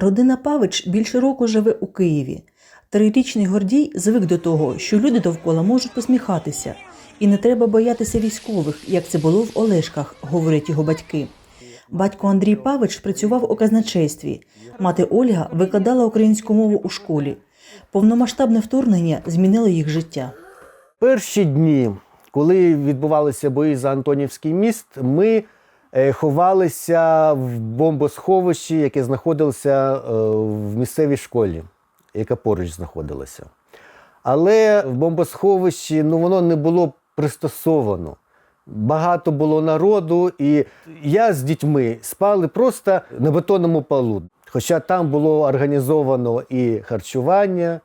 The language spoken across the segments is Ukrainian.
Родина Павич більше року живе у Києві. Трирічний Гордій звик до того, що люди довкола можуть посміхатися, і не треба боятися військових, як це було в Олешках, говорять його батьки. Батько Андрій Павич працював у казначействі. Мати Ольга викладала українську мову у школі. Повномасштабне вторгнення змінило їх життя. Перші дні, коли відбувалися бої за Антонівський міст, ми ховалися в бомбосховищі, яке знаходилося е, в місцевій школі, яка поруч знаходилася. Але в бомбосховищі ну, воно не було пристосовано. Багато було народу, і я з дітьми спали просто на бетонному полу. Хоча там було організовано і харчування,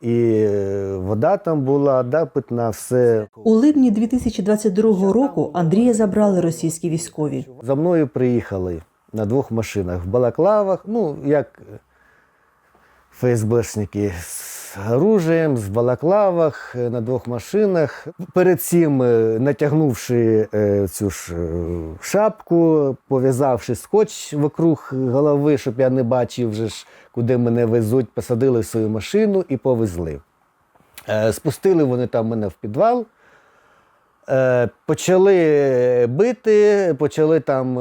і е, вода там була, да, питна, все. У липні 2022 року Андрія забрали російські військові. За мною приїхали на двох машинах в Балаклавах, ну, як ФСБшники з оружием, з Балаклавах е, на двох машинах. Перед цим, е, натягнувши е, цю ж шапку, пов'язавши скотч вокруг голови, щоб я не бачив, вже ж, куди мене везуть, посадили в свою машину і повезли. Спустили вони там мене в підвал. Почали бити, почали там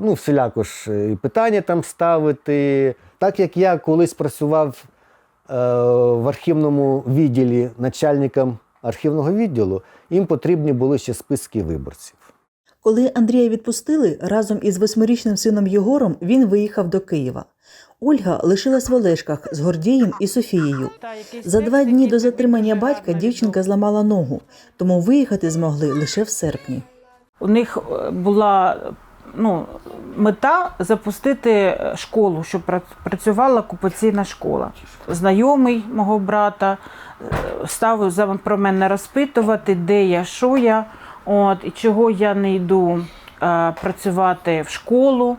ну, всіляко ж і питання там ставити. Так як я колись працював в архівному відділі начальником архівного відділу, їм потрібні були ще списки виборців. Коли Андрія відпустили, разом із восьмирічним сином Єгором він виїхав до Києва. Ольга лишилась в Олешках з Гордієм і Софією. За два дні до затримання батька дівчинка зламала ногу, тому виїхати змогли лише в серпні. У них е, була ну, мета запустити е, школу, щоб працювала окупаційна школа. Знайомий мого брата е, став про мене розпитувати, де я, що я, от, і чого я не йду е, працювати в школу.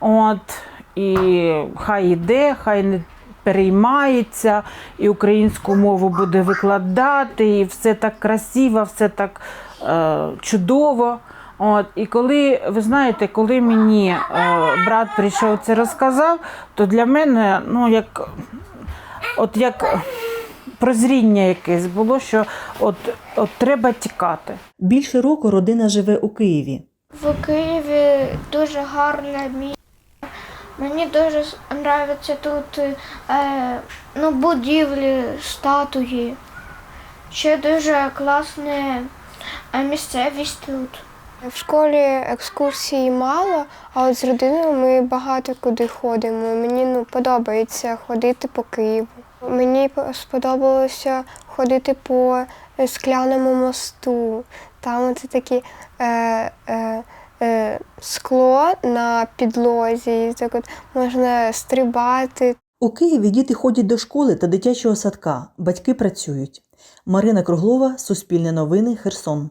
От, і хай іде, хай не переймається, і українську мову буде викладати, і все так красиво, все так е, чудово. От, і коли, ви знаєте, коли мені е, брат прийшов це розказав, то для мене, ну, як, от як прозріння якесь було, що от, от треба тікати. Більше року родина живе у Києві. В Києві дуже гарне місце. Мені дуже подобається тут е, ну, будівлі, статуї. Ще дуже класна е, місцевість тут. В школі екскурсій мало, а от з родиною ми багато куди ходимо. Мені ну, подобається ходити по Києву. Мені сподобалося ходити по е, скляному мосту. Там це такі е, е, е, скло на підлозі, і так от можна стрибати. У Києві діти ходять до школи та дитячого садка, батьки працюють. Марина Круглова, Суспільне новини, Херсон.